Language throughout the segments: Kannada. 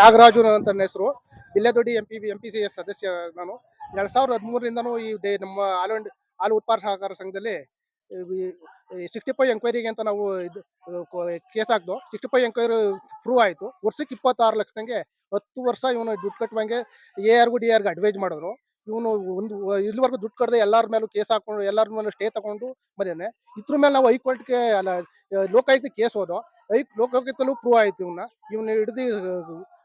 ನಾಗರಾಜು ನನ್ನ ಹೆಸರು. Billedoddi M P M P C S ಸದಸ್ಯ ನಾನು. ಎರಡ್ ಸಾವಿರದ ಹದಿಮೂರರಿಂದನೂ ಈ ಡೇ ನಮ್ಮ ಹಾಲು ಹಾಲು ಉತ್ಪಾದಕ ಸಹಕಾರ ಸಂಘದಲ್ಲಿ ಸಿಕ್ಸ್ಟಿ ಫೈವ್ ಎಂಕ್ವೈರಿಗೆ ಅಂತ ನಾವು ಇದು ಕೇಸ್ ಹಾಕ್ದು. ಸಿಕ್ಸ್ಟಿ ಫೈವ್ ಎಂಕ್ವೈರಿ ಪ್ರೂವ್ ಆಯಿತು. ವರ್ಷಕ್ಕೆ ಇಪ್ಪತ್ತಾರು ಲಕ್ಷದಂಗೆ ಹತ್ತು ವರ್ಷ ಇವನು ದುಡ್ಡು ಕಟ್ಟುವಂಗೆ ಎ ಆರ್ಗು ಡಿ ಆರ್ಗೆ ಅಡ್ವೈಸ್ ಮಾಡಿದ್ರು. ಇವನು ಒಂದು, ಇಲ್ಲಿವರೆಗೂ ದುಡ್ಡು ಕಟ್ಟದೆ ಎಲ್ಲರ ಮೇಲೂ ಕೇಸ್ ಹಾಕೊಂಡು, ಎಲ್ಲರ ಮೇಲೂ ಸ್ಟೇ ತಗೊಂಡು ಬಂದೇನೆ. ಇದ್ರ ಮೇಲೆ ನಾವು ಹೈಕೋರ್ಟ್ಗೆ, ಅಲ್ಲ, ಲೋಕಾಯುಕ್ತ ಕೇಸ್ ಹೋದೋ ಐ ಲೋಕಾಯುಕ್ತಲ್ಲೂ ಪ್ರೂವ್ ಆಯ್ತು ಇವನ್ನ. ಇವನ್ನ ಹಿಡಿದು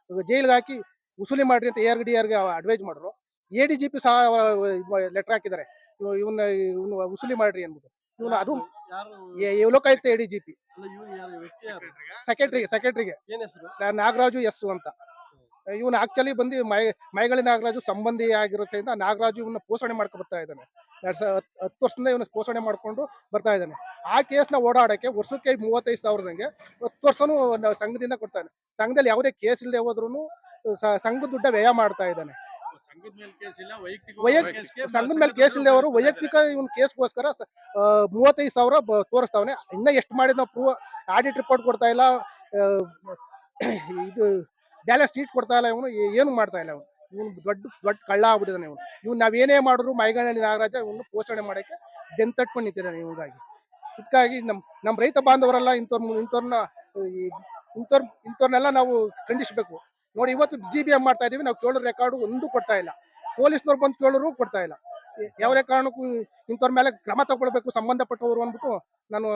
ಜೈಲ್ಗೆ ಹಾಕಿ ವಸೂಲಿ ಮಾಡ್ರಿ ಅಂತ ಎ ಆರ್ ಡಿ ಆರ್ಗೆ ಅಡ್ವೈಸ್ ಮಾಡಿದ್ರು ಎ ಡಿ ಜಿ ಪಿ ಸಹ ಲೆಟರ್ ಹಾಕಿದ್ದಾರೆ. ಇವ- ಇವನ್ನ ಇವನು ವಸೂಲಿ ಮಾಡ್ರಿ ಅಂದ್ಬಿಟ್ಟು. ಇವನು ಅದು Lokayukta A D G P ಸೆಕ್ರೆಟರಿಗೆ ಸೆಕ್ರೆಟರಿಗೆ ನಾಗರಾಜು ಎಸ್ ಅಂತ. ಇವನು ಆಕ್ಚುಲಿ ಬಂದು ಮೈ ಮೈಗಳಿ ನಾಗರಾಜು ಸಂಬಂಧಿ ಆಗಿರೋದ್ರಿಂದ ನಾಗರಾಜು ಇವನ್ನ ಪೋಷಣೆ ಮಾಡ್ಕೊ ಬರ್ತಾ ಇದ್ದಾನೆ. ಎರಡ್ ಸಾವಿರ ಹತ್ತು- ವರ್ಷದಿಂದ ಇವನು ಪೋಷಣೆ ಮಾಡ್ಕೊಂಡು ಬರ್ತಾ ಇದ್ದಾನೆ. ಆ ಕೇಸ್ನ ಓಡಾಡಕ್ಕೆ ವರ್ಷಕ್ಕೆ ಮೂವತ್ತೈದು ಸಾವಿರದಂಗೆ ಹತ್ತು ವರ್ಷನೂ ಸಂಘದಿಂದ ಕೊಡ್ತಾನೆ. ಸಂಘದಲ್ಲಿ ಯಾವುದೇ ಕೇಸ್ ಇಲ್ಲದೆ ಹೋದ್ರೂ ಸಂಘದ ದುಡ್ಡ ವ್ಯಯ ಮಾಡ್ತಾ ಇದ್ದಾನೆ. ಸಂಘದ ಮೇಲೆ ಕೇಸ್ ಇಲ್ಲದೆ ಅವರು ವೈಯಕ್ತಿಕ ಇವನ್ ಕೇಸ್ಗೋಸ್ಕರ ಮೂವತ್ತೈದು ಸಾವಿರ ತೋರಿಸ್ತಾವನೆ. ಇನ್ನ ಎಷ್ಟು ಮಾಡಿದ ನಾವು ಪ್ರೂವ್ ಆಡಿಟ್ ರಿಪೋರ್ಟ್ ಕೊಡ್ತಾ ಇಲ್ಲ. ಇದು ಬ್ಯಾಲೆನ್ಸ್ ಸೀಟ್ ಕೊಡ್ತಾ ಇಲ್ಲ ಇವನು ಏನು ಮಾಡ್ತಾ ಇಲ್ಲ ಅವನು ಇವನು ದೊಡ್ಡ ದೊಡ್ಡ ಕಳ್ಳ ಆಗ್ಬಿಟ್ಟಿದ್ದಾನೆ ಇವನು. ಇವ್ನು ನಾವೇನೇ ಮಾಡಿದ್ರು ಮೈಗಣ್ಣಲ್ಲಿ ನಾಗರಾಜ ಇವನು ಪೋಷಣೆ ಮಾಡೋಕ್ಕೆ ಬೆಂತಟ್ಕೊಂಡು ನಿಂತಿದ್ದಾನೆ ಇವನಿಗಾಗಿ ಇದಕ್ಕಾಗಿ ನಮ್ಮ ನಮ್ಮ ರೈತ ಬಾಂಧವರೆಲ್ಲ ಇಂಥವ್ರ ಇಂಥವ್ರನ್ನ ಇಂಥವ್ರ ಇಂಥವ್ರನ್ನೆಲ್ಲ ನಾವು ಖಂಡಿಸಬೇಕು. ನೋಡಿ, ಇವತ್ತು ಜಿ ಬಿ ಎಂ ಮಾಡ್ತಾ ಇದ್ದೀವಿ ನಾವು ಕೇಳೋ ರೆಕಾರ್ಡು ಒಂದು ಕೊಡ್ತಾ ಇಲ್ಲ. ಪೊಲೀಸ್ನವ್ರು ಬಂದು ಕೇಳೋರು ಕೊಡ್ತಾ ಇಲ್ಲ. ಯಾವುದೇ ಕಾರಣಕ್ಕೂ ಇಂಥವ್ರ ಮೇಲೆ ಕ್ರಮ ತಗೊಳ್ಬೇಕು, ಸಂಬಂಧಪಟ್ಟವರು ಅಂದ್ಬಿಟ್ಟು ನಾನು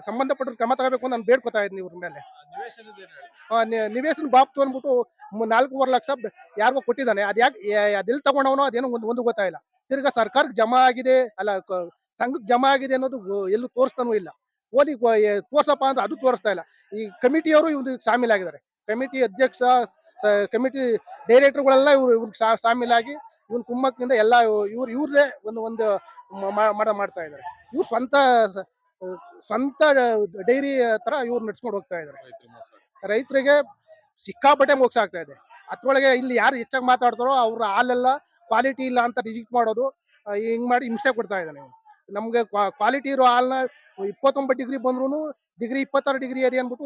ಸಂಬಂಧಪಟ್ಟವ್ರು ಕ್ರಮ ತಗೋಬೇಕು ಅಂತ ನಾನು ಬೇಡ್ಕೊತಾ ಇದ್ದೀನಿ ಇವ್ರ ಮೇಲೆ. ಆ, ನಿ- ನಿವೇಶನ ಬಾಪ್ತು ಅಂದ್ಬಿಟ್ಟು ಮು- ನಾಲ್ಕೂವರೆ ಲಕ್ಷ ಬ- ಯಾರಿಗೋ ಕೊಟ್ಟಿದ್ದಾನೆ. ಅದ್ ಯಾಕೆ ಅದೆಲ್ಲಿ ತಗೊಂಡವನೋ ಅದೇನು ಒಂದು ಒಂದು ಗೊತ್ತಾಯಿಲ್ಲ ತಿರ್ಗಾ ಸರ್ಕಾರಕ್ಕೆ ಜಮಾ ಆಗಿದೆ ಅಲ್ಲ ಕ- ಸಂಘಕ್ಕೆ ಜಮಾ ಆಗಿದೆ ಅನ್ನೋದು ಗೊ- ಎಲ್ಲೂ ತೋರಿಸ್ತಾನೂ ಇಲ್ಲ. ಓದಿ ತೋರ್ಸಪ್ಪ ಅಂದ್ರೆ ಅದು ತೋರಿಸ್ತಾ ಇಲ್ಲ. ಈ ಕಮಿಟಿಯವರು ಇವ್ರಿಗೆ ಶಾಮೀಲಾಗಿದ್ದಾರೆ ಕಮಿಟಿ ಅಧ್ಯಕ್ಷ ಕಮಿಟಿ ಡೈರೆಕ್ಟರ್ಗಳೆಲ್ಲ ಇವ್ರು ಇವ್ರಿಗೆ ಶಾ ಆಗಿ ಇವ್ನ ಕುಮ್ಮಕ್ಕಿಂದ ಎಲ್ಲ ಇವ್ರು ಇವ್ರದೇ ಒಂದು ಒಂದು ಮ- ಮಾ- ಮಾಡ ಮಾಡ್ತಾ ಇದ್ದಾರೆ. ಇವ್ರು ಸ್ವಂತ ಸ- ಸ್ವಂತ ಡೈರಿ ತರ ಇವ್ರು ನಡ್ಸ್ಕೊಂಡು ಹೋಗ್ತಾ ಇದ್ದಾರೆ. ರೈತರಿಗೆ ಸಿಕ್ಕಾಪಟ್ಟೆ ಮೋಕ್ಷ ಆಗ್ತಾ ಇದೆ. ಅದ್ರೊಳಗೆ ಇಲ್ಲಿ ಯಾರು ಹೆಚ್ಚಾಗಿ ಮಾತಾಡ್ತಾರೋ ಅವ್ರ ಹಾಲೆಲ್ಲ ಕ್ವಾಲಿಟಿ ಇಲ್ಲ ಅಂತ ರಿಜೆಕ್ಟ್ ಮಾಡೋದು ಹಿಂಗ್ ಮಾಡಿ ಹಿಂಸೆ ಕೊಡ್ತಾ ಇದ್ದಾನೆ ನಮ್ಗೆ ಕ್ವಾಲಿಟಿ ಇರೋ ಹಾಲ್ನ ಇಪ್ಪತ್ತೊಂಬತ್ತು ಡಿಗ್ರಿ ಬಂದ್ರು ಡಿಗ್ರಿ ಇಪ್ಪತ್ತಾರು ಡಿಗ್ರಿ ಇದೆ ಅಂದ್ಬಿಟ್ಟು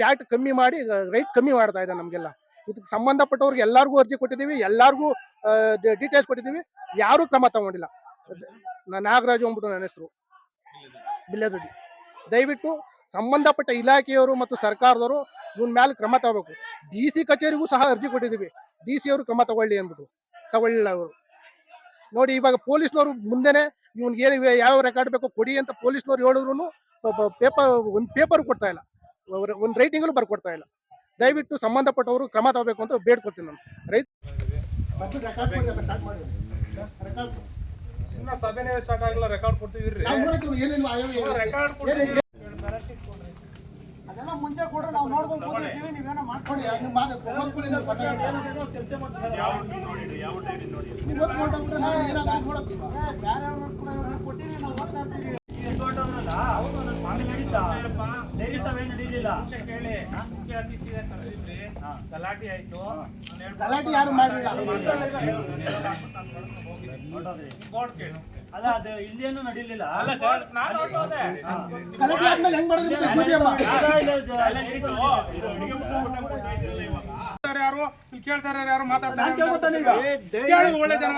ಪ್ಯಾಟ್ ಕಮ್ಮಿ ಮಾಡಿ ರೈಟ್ ಕಮ್ಮಿ ಮಾಡ್ತಾ ಇದ್ದಾನೆ ನಮ್ಗೆಲ್ಲ. ಇದಕ್ಕೆ ಸಂಬಂಧಪಟ್ಟವ್ರಿಗೆ ಎಲ್ಲಾರ್ಗೂ ಅರ್ಜಿ ಕೊಟ್ಟಿದ್ದೀವಿ ಎಲ್ಲಾರ್ಗೂ ಡೀಟೇಲ್ಸ್ ಕೊಟ್ಟಿದ್ದೀವಿ. ಯಾರೂ ಕ್ರಮ ತಗೊಂಡಿಲ್ಲ. ನಾಗರಾಜು ಅಂದ್ಬಿಟ್ಟು ನನ್ನ ಹೆಸರು. ಬಿಲ್ಲೆದೊಡ್ಡಿ ದಯವಿಟ್ಟು ಸಂಬಂಧಪಟ್ಟ ಇಲಾಖೆಯವರು ಮತ್ತು ಸರ್ಕಾರದವರು ಇವನ್ ಮೇಲೆ ಕ್ರಮ ತಗೋಬೇಕು. ಡಿ ಸಿ ಕಚೇರಿಗೂ ಸಹ ಅರ್ಜಿ ಕೊಟ್ಟಿದ್ದೀವಿ. ಡಿ ಸಿ ಅವರು ಕ್ರಮ ತಗೊಳ್ಳಿ ಅಂದ್ಬಿಟ್ಟು. ತಗೊಳ್ಳಿಲ್ಲ ಅವರು. ನೋಡಿ, ಇವಾಗ ಪೊಲೀಸ್ನವರು ಮುಂದೆನೆ ಇವನ್ಗೆ ಏನು ಯಾವ ರೆಕಾರ್ಡ್ ಬೇಕೋ ಕೊಡಿ ಅಂತ ಪೊಲೀಸ್ನವ್ರು ಹೇಳಿದ್ರು ಪೇಪರ್ ಒಂದು ಪೇಪರ್ ಕೊಡ್ತಾ ಇಲ್ಲ. ಒಂದು ರೈಟಿಂಗಲ್ಲೂ ಬರ್ಕೊಡ್ತಾ ಇಲ್ಲ. ದಯವಿಟ್ಟು ಸಂಬಂಧಪಟ್ಟವರು ಕ್ರಮ ತಗೋಬೇಕು ಅಂತ ಬೇಡ್ಕೊಡ್ತೀನಿ ನಾನು. ರೈತ ಇನ್ನ ಸಭೆನೇ ಸ್ಟಾರ್ಟ್ ಆಗಿಲ್ಲ ರೆಕಾರ್ಡ್ ಕೊಡ್ತಿದ್ರಿ ರೆಕಾರ್ಡ್ ಅದೆಲ್ಲ ಮುಂಚೆ ಕೂಡ ನಾವು ನೋಡ್ಕೊಂಡು ನೀವೇನೋ ಮಾಡ್ಕೊಳ್ಳಿ. ಬೇರೆ ಕೊಟ್ಟಿರಿ ನಾವು ಓದ್ತಾ ಇರ್ತೀವಿ. ಗಲಾಟೆ ಆಯ್ತು. ಗಲಾಟೆ ಯಾರು ಮಾಡಲಿಲ್ಲ ಅಲ್ಲ ಅದು ಇಲ್ಲೇನು ನಡೀಲಿಲ್ಲ. ಅಲ್ಲ ಸರ್ ನಾನು ಹೊರಟೋದೆ. ಗಲಾಟೆ ಆದ್ಮೇಲೆ ಹೆಂಗ್ ಮಾಡಿದ್ರು ಅಮ್ಮ ಯಾರು ಇಲ್ಲಿ ಕೇಳ್ತಾರೆ ಯಾರು ಮಾತಾಡ್ತಾರೆ ಒಳ್ಳೆ ಜನ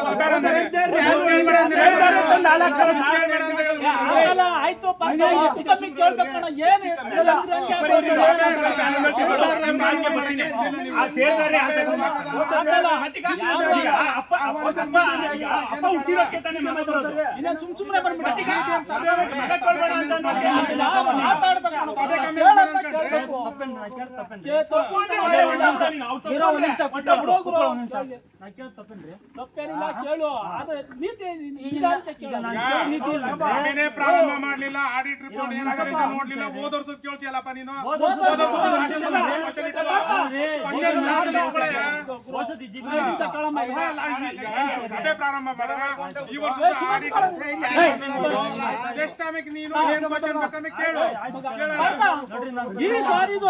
ಸುಮ್ ಸುಮ್ನೆ ನಾವು ಮಾತಾಡ್ಬೇಕು ಕೇಳಂತ ಮಾಡ್ಕೊಂಡು ಕೇಳ್ಬೇಕು. ತಪ್ಪೇನ್ರಿ. ಇರೋ ಒಂದ್ ನಿಮಿಷ ಬಿಟ್ಟು ಬಿಡು, ಕೂತ್ಕೊಳ್ಳೋ, ಒಂದ್ ನಿಮಿಷ. ನಾ ಕೇಳೋದ್ ತಪ್ಪೇನ್ರಿ ತಪ್ಪೇನಿಲ್ಲ ಕೇಳು ಆದ್ರೆ ನೀತಿ ನಿಜ ಅಂತ ಕೇಳು. ನಾನು ಈಗ ಕೇಳೋ ನೀತಿ ಇಲ್ಲ. ಸಭೆನೇ ಪ್ರಾರಂಭ ಮಾಡ್ಲಿಲ್ಲ ಆಡಿಟ್ ರಿಪೋರ್ಟ್ ಏನಾಗಿದೆ ಅಂತ ನೋಡ್ಲಿಲ್ಲ ಹೋದ ವರ್ಷದ ಕೇಳ್ತಿಯಲ್ಲಪ್ಪ ನೀನು ಹೋದ ಹೋದ ವರ್ಷ ವರ್ಷದ ರಾಜ್ಯದ ಕ್ವಶನ್ ಇತ್ತಲ್ಲ. ಕ್ವಶನ್ ರಾಜ್ಯದ ಇಟ್ಕೊಳ್ಳಯ್ಯ. ಹೋಸತಿ ಜಿ ಐದು ನಿಮಿಷ ಕೇಳಮ್ಮ ಈಗ. ಈಗ ಸಭೆ ಪ್ರಾರಂಭ ಮಾಡಿದ್ರ ಈ ವರ್ಷದ ಆಡಿಟ್ ನೆಕ್ಸ್ಟ್ ಟೈಮಿಗೆ ನೀನು ಏನ್ ಕ್ವಶನ್ ಬೇಕಂದ್ರೆ ಕೇಳು ಕೇಳಲ್ಲ. ಆಯ್ತಾ? ಈ ಸಾರಿದು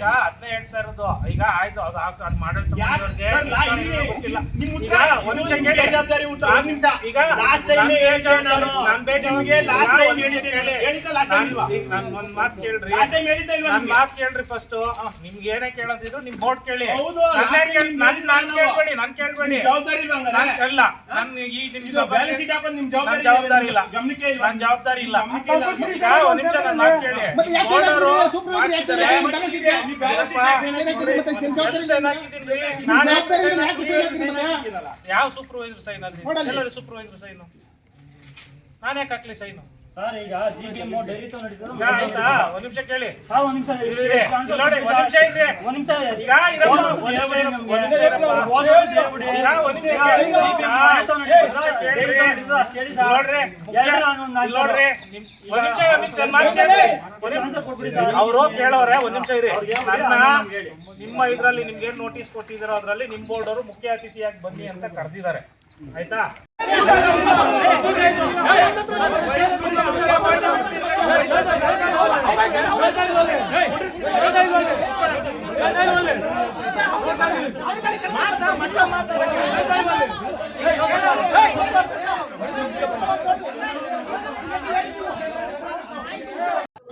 ಈಗ ಹೇಳ್ತಾ ಇರೋದು ಈಗ ಆಯ್ತು ಅದು ಅದ್ time ನಾನ್ ಒಂದ್ ಮಾತ್ ಕೇಳ್ರಿ. ನನ್ ಮಾತು ಕೇಳ್ರಿ ಫಸ್ಟ್ ನಿಮ್ಗೆ ಏನೇ ಕೇಳೋದಿದ್ರು ನಿಮ್ ಬೋಟ್ ಕೇಳಿ. ಹೌದು, ನಾನು ನನ್ ಕೇಳ್ಬೇಡಿ ನಾನ್ ಕೇಳ್ಬೇಡಿ. ಜವಾಬ್ದಾರಿ ಅಲ್ಲ. ನನ್ ಈ ನಿಮ್ ಜವಾಬ್ದಾರಿ ಇಲ್ಲ. ನನ್ ಜವಾಬ್ದಾರಿ ಇಲ್ಲ. ಒಂದ್ ನಿಮಿಷ ನನ್ ಮಾತು ಕೇಳಿ. ಯಾವ ಸೂಪರ್ವೈಸರ್ ಸೈನ್ ಸೂಪರ್ವೈಸರ್ ಸೈನು? ನಾನು ಯಾಕೆ ಹಾಕ್ಲಿ ಸೈನು? ಸರ್ ಈಗ ಜಿಬಿಎಂ ಡೈರಿ ತಗೊಂಡ್ ನಡೀತದೆ. ಈಗ ಆಯ್ತಾ ಒಂದ್ ನಿಮಿಷ ಕೇಳಿ ಸರ್, ಒಂದ್ ನಿಮಿಷ ಇರಿ. ಇರಿ, ಇಲ್ಲಿ ನೋಡಿ, ಒಂದ್ ನಿಮಿಷ ಇರಿ. ಒಂದ್ ನಿಮಿಷ ಇರಿ. ಈಗ ಇರಪ್ಪ, ಹೋದ ಒಂದ್ ನಿಮಿಷ ಇರಪ್ಪ, ನಮ್ಗೆ ಒಂದ್ ನಿಮಿಷ ಇರಪ್ಪ. ಹೋದ ಸತಿ ಹೇಳ್ಬಿಡಿ. ಈಗ ಒಂದ್ ನಿಮಿಷ ಕೇಳಿ. ಈಗ ಈಗ ಡೈರಿ ತಗೊಂಡ್ ನಡೀತದೆ. ಕೇಳ್ರಿ. ಡೈರಿ ತಗೊಂಡ್ ನಡೀತದೆ, ಅಷ್ಟ್ ಹೇಳಿ ಸರ್. ನೋಡ್ರಿ ಎರಡು ನಾನು ಒಂದು ಇಲ್ಲಿ ನೋಡ್ರಿ ನಿಮ್- ಒಂದ್ ನಿಮಿಷ ಒಂದ್ ನಿಮಿಷ ಒಂದ್ ಮಾತು ಕೇಳಿ. ಒಂದ್ ನಿಮಿಷ. ಕೊಟ್ಬಿಡಿ ಸರ್. ಅವರು ಕೇಳೋರೆ ಒಂದ್ ನಿಮಿಷ ಇರಿ ಅವ್ರಿಗೆ ಹೇಳಿ, ನನ್ನ ನಮ್ಗೆ ಹೇಳಿ. ನಿಮ್ಮ ಇದ್ರಲ್ಲಿ ನಿಮ್ಗೆ ಏನ್ ನೋಟಿಸ್ ಕೊಟ್ಟಿದಾರೋ ಅದ್ರಲ್ಲಿ ನಿಮ್ ಬೋರ್ಡ್ ಅವರು ಮುಖ್ಯ ಅತಿಥಿಯಾಗಿ ಬನ್ನಿ ಅಂತ ಕರೆದಿದ್ದಾರೆ ಆಯ್ತಾ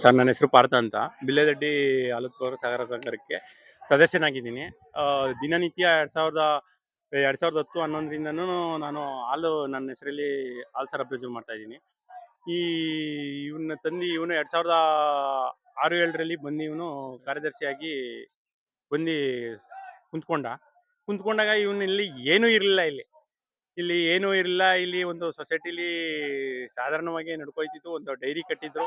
ಸರ್ ನನ್ನ ಹೆಸರು ಪಾರ್ಥ ಅಂತ. ಬಿಲ್ಲೆದಡ್ಡಿ ಆಲೂತ್ಪೌರ ಸಾಗರ ಸಂಘಕ್ಕೆ ಸದಸ್ಯನಾಗಿದ್ದೀನಿ. ದಿನನಿತ್ಯ ಎರಡು ಸಾವಿರದ ಎರಡು ಸಾವಿರದ ಹತ್ತು ಹನ್ನೊಂದರಿಂದನೂ ನಾನು ಹಾಲು ನನ್ನ ಹೆಸರಲ್ಲಿ ಹಾಲು ಸರಬರಾಜು ಮಾಡ್ತಾ ಇದ್ದೀನಿ. ಈ ಇವನ್ನ ತಂದು ಇವನು ಎರಡು ಸಾವಿರದ ಆರು ಏಳರಲ್ಲಿ ಬಂದು ಇವನು ಕಾರ್ಯದರ್ಶಿಯಾಗಿ ಬಂದು ಕುಂತ್ಕೊಂಡ. ಕುಂತ್ಕೊಂಡಾಗ ಇವನು ಇಲ್ಲಿ ಏನೂ ಇರಲಿಲ್ಲ ಇಲ್ಲಿ. ಇಲ್ಲಿ ಏನೂ ಇರಲಿಲ್ಲ. ಇಲ್ಲಿ ಒಂದು ಸೊಸೈಟಿಲಿ ಸಾಧಾರಣವಾಗಿ ನಡ್ಕೊಯ್ತಿತ್ತು ಒಂದು ಡೈರಿ ಕಟ್ಟಿದ್ರು.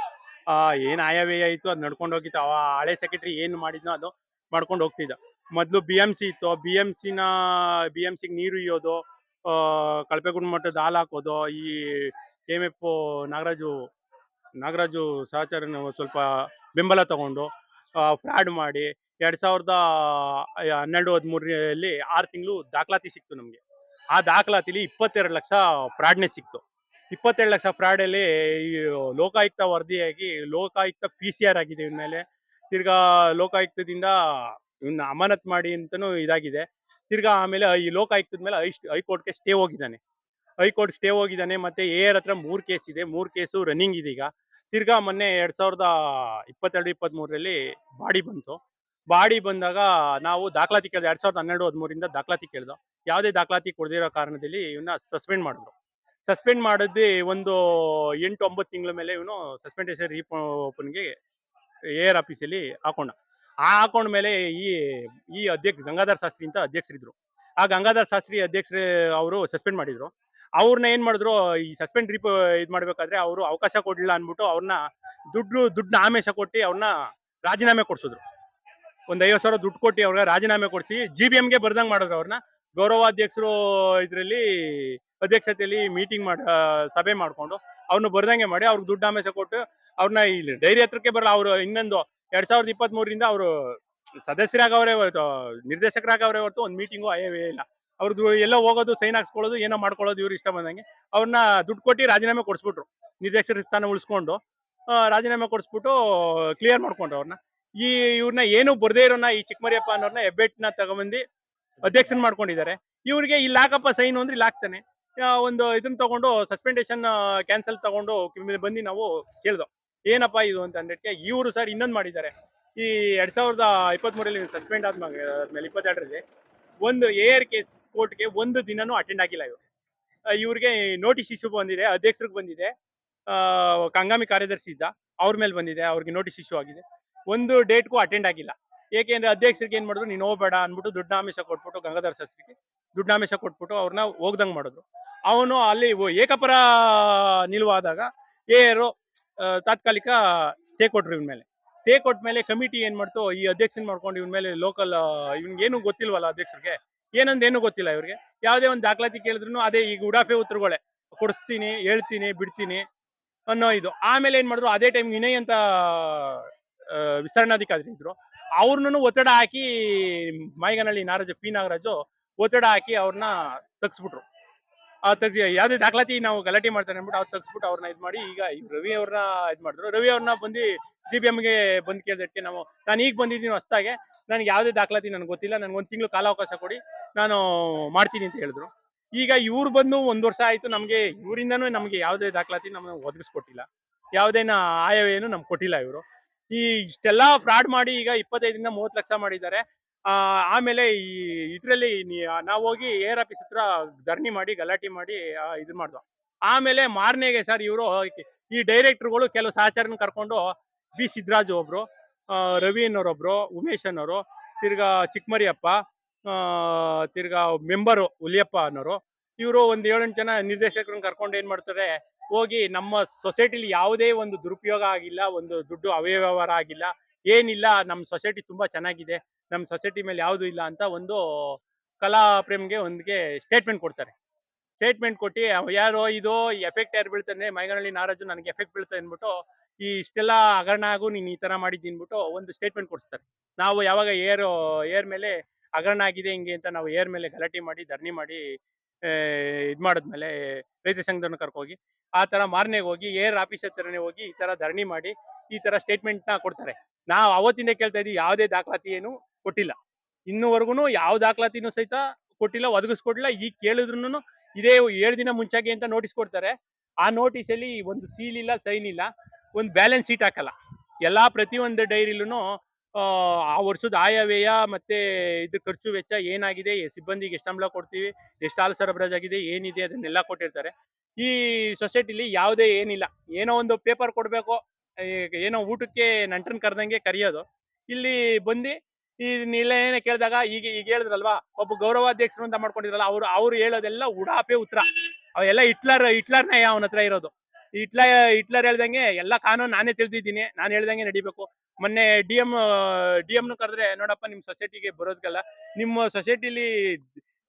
ಏನ್ ಆಯವ್ಯಯ ಇತ್ತು, ಅದು ನಡ್ಕೊಂಡು ಹೋಗಿತ್ತು. ಆ ಹಳೆ ಸೆಕ್ರೆಟರಿ ಏನು ಮಾಡಿದ್ನೋ ಅದು ಮಾಡ್ಕೊಂಡು ಹೋಗ್ತಿದ್ದ. ಮೊದಲು ಬಿ ಎಂ ಸಿ ಇತ್ತು. ಬಿ ಎಂ ಸಿನ ಬಿ ಎಂ ಸಿಗೆ ನೀರು ಇಯೋದು ಆ, ಗುಣಮಟ್ಟದ ಹಾಲು ಹಾಕೋದು ಈ ಎಂ ಎಫ್ ನಾಗರಾಜು ನಾಗರಾಜು ಸಹಚರನ ಸ್ವಲ್ಪ ಬೆಂಬಲ ತಗೊಂಡು ಫ್ರಾಡ್ ಮಾಡಿ ಎರಡು ಸಾವಿರದ ಹನ್ನೆರಡು ಹದಿಮೂರರಲ್ಲಿ ಆರು ತಿಂಗಳು ದಾಖಲಾತಿ ಸಿಕ್ತು ನಮಗೆ. ಆ ದಾಖಲಾತಿಲಿ ಇಪ್ಪತ್ತೆರಡು ಲಕ್ಷ ಫ್ರಾಡ್ನೆ ಸಿಕ್ತು. ಇಪ್ಪತ್ತೆರಡು ಲಕ್ಷ ಫ್ರಾಡಲ್ಲಿ ಲೋಕಾಯುಕ್ತ ವರದಿಯಾಗಿ ಲೋಕಾಯುಕ್ತ ಪಿ ಸಿ ಆರ್ ಆಗಿದೆ ಇನ್ಮೇಲೆ ಮೇಲೆ. ತಿರ್ಗಾ ಲೋಕಾಯುಕ್ತದಿಂದ ಇವನ್ನ ಅಮಾನತ್ ಮಾಡಿ ಅಂತನೂ ಇದಾಗಿದೆ. ತಿರ್ಗಾ ಆಮೇಲೆ ಈ ಲೋಕಾಯುಕ್ತದ ಮೇಲೆ ಹೈ ಹೈಕೋರ್ಟ್ಗೆ ಸ್ಟೇ ಹೋಗಿದ್ದಾನೆ. ಹೈಕೋರ್ಟ್ ಸ್ಟೇ ಹೋಗಿದ್ದಾನೆ ಮತ್ತೆ ಎ ಆರ್ ಹತ್ರ ಮೂರು ಕೇಸ್ ಇದೆ. ಮೂರು ಕೇಸು ರನ್ನಿಂಗ್ ಇದೆ ಈಗ. ತಿರ್ಗಾ ಮೊನ್ನೆ ಎರಡ್ ಸಾವಿರದ ಇಪ್ಪತ್ತೆರಡು ಇಪ್ಪತ್ತ್ ಮೂರರಲ್ಲಿ ಬಾಡಿ ಬಂತು. ಬಾಡಿ ಬಂದಾಗ ನಾವು ದಾಖಲಾತಿ ಕೇಳಿದೆ, ಎರಡ್ ಸಾವಿರದ ಹನ್ನೆರಡು, ಹದಿಮೂರಿಂದ ದಾಖಲಾತಿ ಕೇಳ್ದೋ, ಯಾವುದೇ ದಾಖಲಾತಿ ಕೊಡದಿರೋ ಕಾರಣದಲ್ಲಿ ಇವನ್ನ ಸಸ್ಪೆಂಡ್ ಮಾಡಿದ್ರು. ಸಸ್ಪೆಂಡ್ ಮಾಡಿದ್ದು ಒಂದು ಎಂಟು, ಒಂಬತ್ತು ತಿಂಗಳ ಮೇಲೆ ಇವನು ಸಸ್ಪೆಂಡೇಷನ್ ರೀಓಪನ್ಗೆ ಎ ಆರ್ ಆಫೀಸಲ್ಲಿ ಹಾಕೊಂಡ. ಆ ಹಾಕೊಂಡ ಮೇಲೆ ಈ ಈ ಅಧ್ಯಕ್ಷ, ಗಂಗಾಧರ್ ಶಾಸ್ತ್ರಿ ಅಂತ ಅಧ್ಯಕ್ಷರಿದ್ರು. ಆ ಗಂಗಾಧರ್ ಶಾಸ್ತ್ರಿ ಅಧ್ಯಕ್ಷರು ಅವರು ಸಸ್ಪೆಂಡ್ ಮಾಡಿದ್ರು. ಅವ್ರನ್ನ ಏನ್ ಮಾಡಿದ್ರು, ಈ ಸಸ್ಪೆಂಡ್ ರೀಪ್, ಇದು ಮಾಡ್ಬೇಕಾದ್ರೆ ಅವರು ಅವಕಾಶ ಕೊಡ್ಲಿಲ್ಲ ಅನ್ಬಿಟ್ಟು ಅವ್ರನ್ನ ದುಡ್ಡು ದುಡ್ಡನ್ನ ಆಮೇಶ ಕೊಟ್ಟು ಅವ್ರನ್ನ ರಾಜೀನಾಮೆ ಕೊಡ್ಸಿದ್ರು. ಒಂದ್ ಐವತ್ತು ಸಾವಿರ ದುಡ್ಡು ಕೊಟ್ಟು ಅವ್ರಿಗೆ ರಾಜೀನಾಮೆ ಕೊಡಿಸಿ ಜಿ ಬಿ ಎಮ್ಗೆ ಬರ್ದಂಗೆ ಮಾಡಿದ್ರು ಅವ್ರನ್ನ ಗೌರವಾಧ್ಯಕ್ಷರು ಇದರಲ್ಲಿ ಅಧ್ಯಕ್ಷತೆಯಲ್ಲಿ ಮೀಟಿಂಗ್ ಮಾಡಿ ಸಭೆ ಮಾಡ್ಕೊಂಡು ಅವ್ರನ್ನ ಬರ್ದಂಗೆ ಮಾಡಿ ಅವ್ರಿಗೆ ದುಡ್ಡು ಆಮೇಶ ಕೊಟ್ಟು ಅವ್ರನ್ನ ಇಲ್ಲಿ ಡೈರಿ ಹತ್ರಕ್ಕೆ ಬರಲ್ಲ, ಅವರು ಇನ್ನೊಂದು ಎರಡ್ ಸಾವಿರದ ಇಪ್ಪತ್ತ್ ಮೂರರಿಂದ ಅವರು ಸದಸ್ಯರಾಗವ್ರೆ ಹೊರತು, ನಿರ್ದೇಶಕರಾಗವ್ರೆ ಹೊರತು ಒಂದು ಮೀಟಿಂಗು ಅಯವೇ ಇಲ್ಲ. ಅವ್ರದ್ದು ಎಲ್ಲ ಹೋಗೋದು, ಸೈನ್ ಹಾಕ್ಸ್ಕೊಳ್ಳೋದು, ಏನೋ ಮಾಡ್ಕೊಳ್ಳೋದು, ಇವ್ರು ಇಷ್ಟ ಬಂದಂಗೆ. ಅವ್ರನ್ನ ದುಡ್ಡು ಕೊಟ್ಟು ರಾಜೀನಾಮೆ ಕೊಡಿಸ್ಬಿಟ್ರು. ನಿರ್ದೇಶಕರ ಸ್ಥಾನ ಉಳಿಸ್ಕೊಂಡು ರಾಜೀನಾಮೆ ಕೊಡಿಸ್ಬಿಟ್ಟು ಕ್ಲಿಯರ್ ಮಾಡ್ಕೊಂಡ್ರು ಅವ್ರನ್ನ ಈ ಇವ್ರನ್ನ ಏನು ಬರದೇ ಇರೋನ, ಈ ಚಿಕ್ಕಮರಿಯಪ್ಪ ಅನ್ನೋರ್ನ ಹೆಬ್ಬೆಟ್ನ ತಗೊಂಬಂದು ಅಧ್ಯಕ್ಷನ್ ಮಾಡ್ಕೊಂಡಿದ್ದಾರೆ. ಇವ್ರಿಗೆ ಇಲ್ಲಿ ಹಾಕಪ್ಪ ಸೈನ್ ಅಂದ್ರೆ ಇಲ್ಲಿ ಹಾಕ್ತಾನೆ ಒಂದು ಇದನ್ನ ತಗೊಂಡು ಸಸ್ಪೆಂಡೇಷನ್ ಕ್ಯಾನ್ಸಲ್ ತಗೊಂಡು ಬಂದು ನಾವು ಕೇಳ್ದೋ. ಏನಪ್ಪ ಇದು ಅಂತ ಅಂದಕ್ಕೆ ಇವರು ಸರ್ ಇನ್ನೊಂದು ಮಾಡಿದ್ದಾರೆ. ಈ ಎರಡ್ ಸಾವಿರದ ಇಪ್ಪತ್ತ್ ಮೂರಲ್ಲಿ ಸಸ್ಪೆಂಡ್ ಆದ್ಮೇಲೆ ಇಪ್ಪತ್ತೆರಡರಲ್ಲಿ ಒಂದು ಎ ಆರ್ ಕೇಸ್ ಕೋರ್ಟ್ಗೆ ಒಂದು ದಿನನೂ ಅಟೆಂಡ್ ಆಗಿಲ್ಲ ಇವರು. ಇವ್ರಿಗೆ ನೋಟಿಸ್ ಇಶ್ಯೂ ಬಂದಿದೆ, ಅಧ್ಯಕ್ಷರಿಗೆ ಬಂದಿದೆ ಕಂಗಾಮಿ ಕಾರ್ಯದರ್ಶಿ ಇದ್ದ, ಅವ್ರ ಮೇಲೆ ಬಂದಿದೆ, ಅವ್ರಿಗೆ ನೋಟಿಸ್ ಇಶ್ಯೂ ಆಗಿದೆ. ಒಂದು ಡೇಟ್ಗೂ ಅಟೆಂಡ್ ಆಗಿಲ್ಲ. ಏಕೆಂದ್ರೆ ಅಧ್ಯಕ್ಷರಿಗೆ ಏನ್ ಮಾಡಿದ್ರು, ನೀನು ಹೋಗ್ಬೇಡ ಅಂದ್ಬಿಟ್ಟು ದುಡ್ಡಾಮಿಷ ಕೊಟ್ಬಿಟ್ಟು ಗಂಗಾಧರ್ ಶಾಸ್ತ್ರಿಗೆ ದುಡ್ಡಾಮಿಷ ಕೊಟ್ಬಿಟ್ಟು ಅವ್ರನ್ನ ಹೋಗ್ದಂಗೆ ಮಾಡಿದ್ರು. ಅವನು ಅಲ್ಲಿ ಏಕಪರ ನಿಲುವಾದಾಗ ಏರು ತಾತ್ಕಾಲಿಕ ಸ್ಟೇ ಕೊಟ್ರು ಇವನ್ ಮೇಲೆ. ಸ್ಟೇ ಕೊಟ್ಟ ಮೇಲೆ ಕಮಿಟಿ ಏನ್ ಮಾಡ್ತು, ಈ ಅಧ್ಯಕ್ಷನ್ ಮಾಡ್ಕೊಂಡು ಇವನ್ ಮೇಲೆ ಲೋಕಲ್ ಇವ್ನಿಗೆ ಏನು ಗೊತ್ತಿಲ್ವಲ್ಲ ಅಧ್ಯಕ್ಷರಿಗೆ? ಏನಂದ್ ಏನು ಗೊತ್ತಿಲ್ಲ ಇವ್ರಿಗೆ. ಯಾವುದೇ ಒಂದು ದಾಖಲಾತಿ ಕೇಳಿದ್ರು ಅದೇ ಈಗ ಉಡಾಫೆ ಉತ್ತರಗಳೇ. ಕೊಡಿಸ್ತೀನಿ, ಹೇಳ್ತೀನಿ, ಬಿಡ್ತೀನಿ ಅನ್ನೋ ಇದು. ಆಮೇಲೆ ಏನ್ ಮಾಡಿದ್ರು, ಅದೇ ಟೈಮ್ ವಿನಯ್ ಅಂತ ವಿಸ್ತರಣಾಧಿಕಾರಿ ಇದ್ರು. ಅವ್ರನ್ನು ಒತ್ತಡ ಹಾಕಿ, ಮೈಗನಹಳ್ಳಿ ನಾಗರಾಜು, ಪಿ ನಾಗರಾಜು ಒತ್ತಡ ಹಾಕಿ ಅವ್ರನ್ನ ತಗ್ಸ್ಬಿಟ್ರು. ಆ ತಗ್ಸಿ, ಯಾವ್ದೇ ದಾಖಲಾತಿ ನಾವು ಗಲಾಟೆ ಮಾಡ್ತಾರೆ ಅಂದ್ಬಿಟ್ಟು ಅವ್ರು ತಗ್ಸ್ಬಿಟ್ಟು ಅವ್ರನ್ನ ಇದ್ ಮಾಡಿ, ಈಗ ರವಿ ಅವ್ರನ್ನ ಇದ್ ಮಾಡಿದ್ರು. ರವಿ ಅವ್ರನ್ನ ಬಂದು ಜಿ ಬಿ ಎಮ್ಗೆ ಬಂದು ಕೇಳಿದಕ್ಕೆ ನಾವು, ನಾನು ಈಗ ಬಂದಿದ್ದೀನಿ ಹೊಸ್ದಾಗೆ, ನನಗೆ ಯಾವುದೇ ದಾಖಲಾತಿ ನನಗೆ ಗೊತ್ತಿಲ್ಲ, ನನಗೆ ಒಂದು ತಿಂಗಳು ಕಾಲಾವಕಾಶ ಕೊಡಿ, ನಾನು ಮಾಡ್ತೀನಿ ಅಂತ ಹೇಳಿದ್ರು. ಈಗ ಇವ್ರು ಬಂದು ಒಂದು ವರ್ಷ ಆಯ್ತು, ನಮಗೆ ಇವರಿಂದನೂ ನಮಗೆ ಯಾವುದೇ ದಾಖಲಾತಿ ನಮಗೆ ಒದಗಿಸ್ಕೊಟ್ಟಿಲ್ಲ. ಯಾವುದೇನ ಆಯವೇನು ನಮ್ಗೆ ಕೊಟ್ಟಿಲ್ಲ ಇವರು. ಈ ಇಷ್ಟೆಲ್ಲ ಫ್ರಾಡ್ ಮಾಡಿ ಈಗ ಇಪ್ಪತ್ತೈದರಿಂದ ಮೂವತ್ತು ಲಕ್ಷ ಮಾಡಿದ್ದಾರೆ. ಆಮೇಲೆ ಈ ಇದರಲ್ಲಿ ನಾವು ಹೋಗಿ ಏರ್ ಆಫೀಸ್ ಹತ್ರ ಧರಣಿ ಮಾಡಿ ಗಲಾಟೆ ಮಾಡಿ ಇದು ಮಾಡ್ದೋ ಆಮೇಲೆ ಮಾರನೆಗೆ ಸರ್ ಇವರು ಈ ಡೈರೆಕ್ಟರ್ಗಳು ಕೆಲವು ಸಹಚಾರನ ಕರ್ಕೊಂಡು ಬಿ ಸಿದ್ದರಾಜು ಒಬ್ರು ಆ, ರವಿ ಅನ್ನೋರೊಬ್ರು ಉಮೇಶ್ ಅನ್ನೋರು ತಿರ್ಗಾ ಚಿಕ್ಕಮರಿಯಪ್ಪ ಆ, ತಿರ್ಗಾ ಮೆಂಬರು ಹುಲಿಯಪ್ಪ ಅನ್ನೋರು ಇವರು ಒಂದು ಏಳೆಂಟು ಜನ ನಿರ್ದೇಶಕರನ್ನ ಕರ್ಕೊಂಡು ಏನ್ ಮಾಡ್ತಾರೆ ಹೋಗಿ ನಮ್ಮ ಸೊಸೈಟಿಲಿ ಯಾವುದೇ ಒಂದು ದುರುಪಯೋಗ ಆಗಿಲ್ಲ ಒಂದು ದುಡ್ಡು ಅವ್ಯವಹಾರ ಆಗಿಲ್ಲ ಏನಿಲ್ಲ ನಮ್ಮ ಸೊಸೈಟಿ ತುಂಬಾ ಚೆನ್ನಾಗಿದೆ ನಮ್ಮ ಸೊಸೈಟಿ ಮೇಲೆ ಯಾವುದು ಇಲ್ಲ ಅಂತ ಒಂದು ಕಲಾ ಪ್ರೇಮ್ಗೆ ಒಂದಿಗೆ ಸ್ಟೇಟ್ಮೆಂಟ್ ಕೊಡ್ತಾರೆ. ಸ್ಟೇಟ್ಮೆಂಟ್ ಕೊಟ್ಟು ಯಾರೋ ಇದು ಎಫೆಕ್ಟ್ ಯಾರು ಬೀಳ್ತಾನೆ ಮೈಗನಹಳ್ಳಿ ನಾರಾಜು ನನಗೆ ಎಫೆಕ್ಟ್ ಬೀಳ್ತಾ ಅಂದ್ಬಿಟ್ಟು, ಈ ಇಷ್ಟೆಲ್ಲ ಹಗರಣ ಆಗು ನೀನು ಈ ತರ ಮಾಡಿದ್ದೀನಿ ಅಂದ್ಬಿಟ್ಟು ಒಂದು ಸ್ಟೇಟ್ಮೆಂಟ್ ಕೊಡಿಸ್ತಾರೆ. ನಾವು ಯಾವಾಗ ಏರ್ ಏರ್ ಮೇಲೆ ಹಗರಣ ಆಗಿದೆ ಹಿಂಗೆ ಅಂತ ನಾವು ಏರ್ ಮೇಲೆ ಗಲಾಟೆ ಮಾಡಿ, ಧರಣಿ ಮಾಡಿ ಇದು ಮಾಡಿದ್ಮೇಲೆ ರೈತ ಸಂಘದವ್ರನ್ನ ಕರ್ಕೋಗಿ, ಆ ತರ ಮಾರನೆಗೆ ಹೋಗಿ, ಏರ್ ಆಫೀಸ್ ಹತ್ರನೇ ಹೋಗಿ ಈ ತರ ಧರಣಿ ಮಾಡಿ, ಈ ತರ ಸ್ಟೇಟ್ಮೆಂಟ್ನ ಕೊಡ್ತಾರೆ. ನಾವು ಅವತ್ತಿಂದ ಕೇಳ್ತಾ ಇದೀವಿ ಯಾವುದೇ ದಾಖಲಾತಿ ಏನು ಕೊಟ್ಟಿಲ್ಲ. ಇನ್ನುವರೆಗೂ ಯಾವ ದಾಖಲಾತಿನೂ ಸಹಿತ ಕೊಟ್ಟಿಲ್ಲ ಒದಗಿಸ್ಕೊಟ್ಟಿಲ್ಲ ಈಗ ಕೇಳಿದ್ರು ಇದೇ ಏಳು ದಿನ ಮುಂಚಾಗೆ ಅಂತ ನೋಟಿಸ್ ಕೊಡ್ತಾರೆ. ಆ ನೋಟಿಸಲ್ಲಿ ಒಂದು ಸೀಲ್ ಇಲ್ಲ ಸೈನ್ ಇಲ್ಲ, ಒಂದು ಬ್ಯಾಲೆನ್ಸ್ ಶೀಟ್ ಹಾಕಲ್ಲ. ಎಲ್ಲಾ ಪ್ರತಿಯೊಂದು ಡೈರಿಲೂ ಆ ವರ್ಷದ ಆಯವ್ಯಯ ಮತ್ತೆ ಇದು ಖರ್ಚು ವೆಚ್ಚ ಏನಾಗಿದೆ ಸಿಬ್ಬಂದಿಗೆ ಎಷ್ಟು ಸಂಬಳ ಕೊಡ್ತೀವಿ, ಎಷ್ಟು ಆಲ್ ಸರಬರಾಜಾಗಿದೆ ಏನಿದೆ ಅದನ್ನೆಲ್ಲ ಕೊಟ್ಟಿರ್ತಾರೆ. ಈ ಸೊಸೈಟಿಲಿ ಯಾವುದೇ ಏನಿಲ್ಲ. ಏನೋ ಒಂದು ಪೇಪರ್ ಕೊಡಬೇಕು ಏನೋ ಊಟಕ್ಕೆ ನಂಟನ್ ಕರೆದಂಗೆ ಕರೆಯೋದು. ಇಲ್ಲಿ ಬಂದು ಇದನ್ನೆಲ್ಲ ಏನ ಕೇಳಿದಾಗ ಈಗ ಈಗ ಹೇಳಿದ್ರಲ್ವಾ ಒಬ್ಬ ಗೌರವಾಧ್ಯಕ್ಷರು ಅಂತ ಮಾಡ್ಕೊಂಡಿದ್ರಲ್ಲ ಅವ್ರು ಅವ್ರು ಹೇಳೋದೆಲ್ಲ ಉಡಾಪೆ ಉತ್ತರ. ಅವೆಲ್ಲ ಹಿಟ್ಲರ್ ಹಿಟ್ಲರ್ನ ಅವನ ಹತ್ರ ಇರೋದು. ಹಿಟ್ಲರ್ ಹಿಟ್ಲರ್ ಹೇಳ್ದಂಗೆ ಎಲ್ಲ ಕಾನೂನು ನಾನೇ ತಿಳಿದಿದ್ದೀನಿ ನಾನು ಹೇಳ್ದಂಗೆ ನಡಿಬೇಕು. ಮೊನ್ನೆ ಡಿ ಎಂ ಡಿ ಎಂನು ಕರೆದ್ರೆ ನೋಡಪ್ಪ ನಿಮ್ಮ ಸೊಸೈಟಿಗೆ ಬರೋದಕ್ಕಲ್ಲ ನಿಮ್ಮ ಸೊಸೈಟಿಲಿ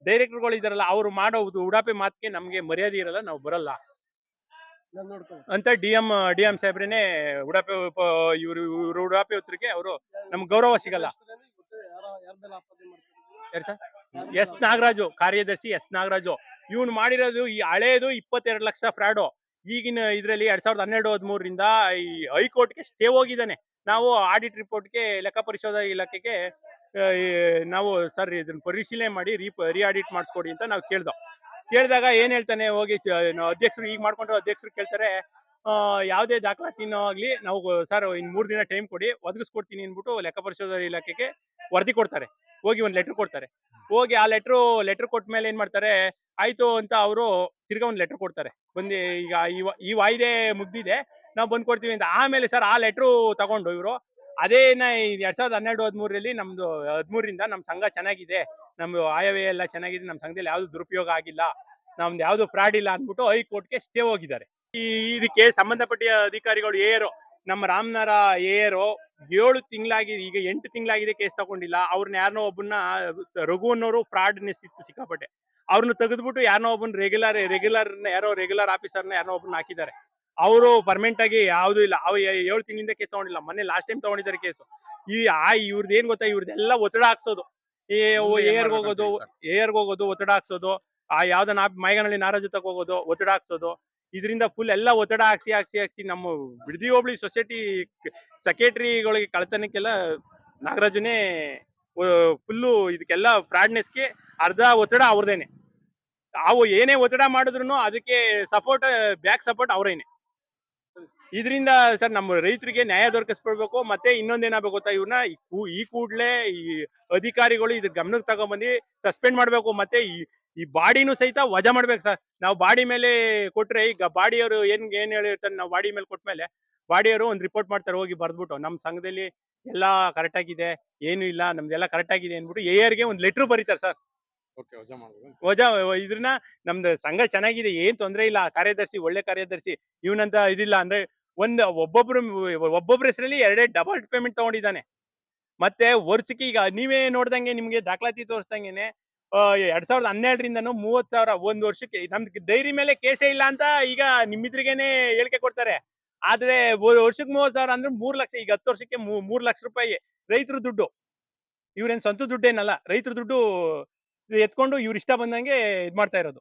ಡೈರೆಕ್ಟರ್ಗಳು ಇದಾರಲ್ಲ ಅವ್ರು ಮಾಡೋ ಉಡಾಪೆ ಮಾತಿಗೆ ನಮ್ಗೆ ಮರ್ಯಾದೆ ಇರಲ್ಲ ನಾವು ಬರಲ್ಲ. ಅಂತ ಡಿ ಎಂ ಡಿ ಎಂ ಸಾಹೇಬ್ರೇನೆ ಉಡಾಪೆ ಇವರು ಇವರು ಉಡಾಪೆ ಉತ್ತರಕ್ಕೆ ಅವರು ನಮ್ಗೆ ಗೌರವ ಸಿಗಲ್ಲ. ಯಾರು ಸರ್ ಎಸ್ ನಾಗರಾಜು ಕಾರ್ಯದರ್ಶಿ ಎಸ್ ನಾಗರಾಜು. ಇವನು ಮಾಡಿರೋದು ಈ ಹಳೇದು ಇಪ್ಪತ್ತೆರಡು ಲಕ್ಷ ಫ್ರಾಡು. ಈಗಿನ ಇದರಲ್ಲಿ ಎರಡ್ ಸಾವಿರದ ಹನ್ನೆರಡು ಹದಿಮೂರರಿಂದ ಈ ಹೈಕೋರ್ಟ್ಗೆ ಸ್ಟೇ ಹೋಗಿದ್ದಾನೆ. ನಾವು ಆಡಿಟ್ ರಿಪೋರ್ಟ್ಗೆ ಲೆಕ್ಕ ಪರಿಶೋಧನಾ ಇಲಾಖೆಗೆ ನಾವು ಸರ್ ಇದನ್ನ ಪರಿಶೀಲನೆ ಮಾಡಿ ರೀ ರೀ ಆಡಿಟ್ ಮಾಡಿಸ್ಕೊಡಿ ಅಂತ ನಾವು ಕೇಳ್ದೋ. ಕೇಳಿದಾಗ ಏನ್ ಹೇಳ್ತಾನೆ ಹೋಗಿ ಅಧ್ಯಕ್ಷರು ಈಗ ಮಾಡ್ಕೊಂಡ್ರೆ ಅಧ್ಯಕ್ಷರು ಕೇಳ್ತಾರೆ ಆ, ಯಾವುದೇ ದಾಖಲಾತಿನೂ ಆಗ್ಲಿ ನಾವು ಸರ್ ಇನ್ ಮೂರ್ ದಿನ ಟೈಮ್ ಕೊಡಿ ಒದಗಿಸ್ಕೊಡ್ತೀನಿ ಅಂದ್ಬಿಟ್ಟು ಲೆಕ್ಕ ಪರಿಶೋಧನಾ ಇಲಾಖೆಗೆ ವರದಿ ಕೊಡ್ತಾರೆ. ಹೋಗಿ ಒಂದು ಲೆಟರ್ ಕೊಡ್ತಾರೆ. ಹೋಗಿ ಆ ಲೆಟ್ರು ಲೆಟರ್ ಕೊಟ್ಟ ಮೇಲೆ ಏನ್ ಮಾಡ್ತಾರೆ ಆಯ್ತು ಅಂತ ಅವರು ತಿರ್ಗಾ ಒಂದು ಲೆಟರ್ ಕೊಡ್ತಾರೆ. ಬಂದು ಈಗ ಈ ವಾಯಿದೆ ಮುಗ್ದಿದೆ ನಾವು ಬಂದ್ ಕೊಡ್ತೀವಿ ಅಂತ. ಆಮೇಲೆ ಸರ್ ಆ ಲೆಟ್ರು ತಗೊಂಡು ಇವರು ಅದೇನ ಎರಡ್ ಸಾವಿರದ ಹನ್ನೆರಡು ಹದಿಮೂರರಲ್ಲಿ ನಮ್ದು ಹದಿಮೂರಿಂದ ನಮ್ಮ ಸಂಘ ಚೆನ್ನಾಗಿದೆ. ನಮ್ದು ಆಯವ್ಯಯ ಎಲ್ಲ ಚೆನ್ನಾಗಿದೆ. ನಮ್ಮ ಸಂಘದಲ್ಲಿ ಯಾವ್ದು ದುರುಪಯೋಗ ಆಗಿಲ್ಲ. ನಮ್ದು ಯಾವ್ದು ಫ್ರಾಡ್ ಇಲ್ಲ ಅಂದ್ಬಿಟ್ಟು ಹೈಕೋರ್ಟ್ಗೆ ಸ್ಟೇ ಹೋಗಿದ್ದಾರೆ. ಈ ಇದಕ್ಕೆ ಸಂಬಂಧಪಟ್ಟ ಅಧಿಕಾರಿಗಳು ಏರು ನಮ್ಮ ರಾಮನರ ಏರು ಏಳು ತಿಂಗಳಾಗಿದೆ ಈಗ ಎಂಟು ತಿಂಗಳಾಗಿದೆ ಕೇಸ್ ತಗೊಂಡಿಲ್ಲ. ಅವ್ರನ್ನ ಯಾರನ್ನೋ ಒಬ್ಬನ್ನ ರಘು ಅನ್ನೋರು ಫ್ರಾಡ್ನೆಸ್ ಇತ್ತು ಸಿಕ್ಕಾಪಟ್ಟೆ. ಅವ್ರನ್ನ ತೆಗೆದ್ಬಿಟ್ಟು ಯಾರನ್ನೋ ಒಬ್ಬನ ರೆಗ್ಯುಲರ್ ರೆಗ್ಯುಲರ್ ಯಾರೋ ರೆಗ್ಯುಲರ್ ಆಫೀಸರ್ನ ಯಾರೋ ಒಬ್ಬನ ಹಾಕಿದ್ದಾರೆ. ಅವರು ಪರ್ಮನೆಂಟ್ ಆಗಿ ಯಾವ್ದು ಇಲ್ಲ. ಅವ್ ಏಳು ತಿಂಗಳಿಂದ ಕೇಸ್ ತಗೊಂಡಿಲ್ಲ. ಮೊನ್ನೆ ಲಾಸ್ಟ್ ಟೈಮ್ ತಗೊಂಡಿದ್ದಾರೆ ಕೇಸು. ಈ ಆ ಇವ್ರದ್ದು ಏನ್ ಗೊತ್ತಾ? ಇವ್ರದ್ದೆಲ್ಲ ಒತ್ತಡ ಹಾಕ್ಸೋದು. ಈ ಏರ್ಗ್ ಹೋಗೋದು ಏರ್ಗ್ ಹೋಗೋದು ಒತ್ತಡ ಹಾಕ್ಸೋದು. ಆ ಯಾವ್ದನ್ನ ಮೈಗನಲ್ಲಿ ನಾರಾಜು ಹೋಗೋದು ಒತ್ತಡ ಹಾಕ್ಸೋದು. ಇದರಿಂದ ಫುಲ್ ಎಲ್ಲ ಒತ್ತಡ ಹಾಕ್ಸಿ ಹಾಕ್ಸಿ ಹಾಕ್ಸಿ ನಮ್ಮ ಬಿಡದಿ ಹೋಬಳಿ ಸೊಸೈಟಿ ಸೆಕ್ರೆಟರಿಗಳಿಗೆ ಕಳ್ತನಕ್ಕೆಲ್ಲ ನಾಗರಾಜನೇ ಫುಲ್ಲು ಇದಕ್ಕೆಲ್ಲ ಫ್ರಾಡ್ನೆಸ್ಗೆ ಅರ್ಧ ಒತ್ತಡ ಅವ್ರದೇನೆ. ಅವು ಏನೇ ಒತ್ತಡ ಮಾಡಿದ್ರು ಅದಕ್ಕೆ ಸಪೋರ್ಟ್ ಬ್ಯಾಕ್ ಸಪೋರ್ಟ್ ಅವರೇನೆ. ಇದರಿಂದ ಸರ್ ನಮ್ಮ ರೈತರಿಗೆ ನ್ಯಾಯ ದೊರಕಿಸ್ಬಿಡ್ಬೇಕು ಮತ್ತೆ ಇನ್ನೊಂದೇನಾಗಬೇಕು ಗೊತ್ತಾ ಇವ್ರನ್ನ? ಈ ಕೂಡಲೇ ಈ ಈ ಅಧಿಕಾರಿಗಳು ಇದ್ರ ಗಮನಕ್ಕೆ ತಗೊಂಬಂದು ಸಸ್ಪೆಂಡ್ ಮಾಡಬೇಕು, ಮತ್ತೆ ಈ ಬಾಡಿನೂ ಸಹಿತ ವಜಾ ಮಾಡ್ಬೇಕು ಸರ್. ನಾವು ಬಾಡಿ ಮೇಲೆ ಕೊಟ್ರೆ ಈಗ ಬಾಡಿಯವರು ಏನ್ ಏನ್ ಹೇಳಿರ್ತಾರೆ ನಾವು ಬಾಡಿ ಮೇಲೆ ಕೊಟ್ಮೇಲೆ ಬಾಡಿಯವರು ಒಂದು ರಿಪೋರ್ಟ್ ಮಾಡ್ತಾರೆ ಹೋಗಿ ಬರ್ದ್ಬಿಟ್ಟು. ನಮ್ಮ ಸಂಘದಲ್ಲಿ ಎಲ್ಲ ಕರೆಕ್ಟ್ ಆಗಿದೆ ಏನು ಇಲ್ಲ ನಮ್ದೆಲ್ಲ ಕರೆಕ್ಟ್ ಆಗಿದೆ ಅಂದ್ಬಿಟ್ಟು ಎಯರ್ಗೆ ಒಂದು ಲೆಟ್ರ್ ಬರೀತಾರೆ ಸರ್. ವಜಾ ಇದ್ರನ್ನ ನಮ್ದು ಸಂಘ ಚೆನ್ನಾಗಿದೆ ಏನ್ ತೊಂದ್ರೆ ಇಲ್ಲ ಕಾರ್ಯದರ್ಶಿ ಒಳ್ಳೆ ಕಾರ್ಯದರ್ಶಿ ಇವನಂತ ಇದಿಲ್ಲ ಅಂದ್ರೆ ಒಂದ್ ಒಬ್ಬೊಬ್ರು ಒಬ್ಬೊಬ್ರ ಹೆಸರಲ್ಲಿ ಎರಡೇ ಡಬಲ್ ಪೇಮೆಂಟ್ ತಗೊಂಡಿದ್ದಾನೆ. ಮತ್ತೆ ವರ್ಷಕ್ಕೆ ಈಗ ನೀವೇ ನೋಡ್ದಂಗೆ ನಿಮ್ಗೆ ದಾಖಲಾತಿ ತೋರಿಸ್ದಂಗೆನೆ ಎರಡ್ ಸಾವಿರದ ಹನ್ನೆರಡರಿಂದನೂ ಮೂವತ್ ಸಾವಿರ ಒಂದ್ ವರ್ಷಕ್ಕೆ ನಮ್ದು ಡೈರಿ ಮೇಲೆ ಕೇಸೇ ಇಲ್ಲ ಅಂತ ಈಗ ನಿಮ್ಮಿದ್ರಿಗೇನೆ ಹೇಳಿಕೆ ಕೊಡ್ತಾರೆ. ಆದ್ರೆ ವರ್ಷಕ್ಕೆ ಮೂವತ್ ಸಾವಿರ ಅಂದ್ರೆ ಮೂರ್ ಲಕ್ಷ, ಈಗ ಹತ್ತು ವರ್ಷಕ್ಕೆ ಮೂರ್ ಲಕ್ಷ ರೂಪಾಯಿ ರೈತರ ದುಡ್ಡು. ಇವ್ರೇನ್ ಸ್ವಂತ ದುಡ್ಡೇನಲ್ಲ, ರೈತರ ದುಡ್ಡು ಎತ್ಕೊಂಡು ಇವ್ರ ಇಷ್ಟ ಬಂದಂಗೆ ಇದ್ ಮಾಡ್ತಾ ಇರೋದು.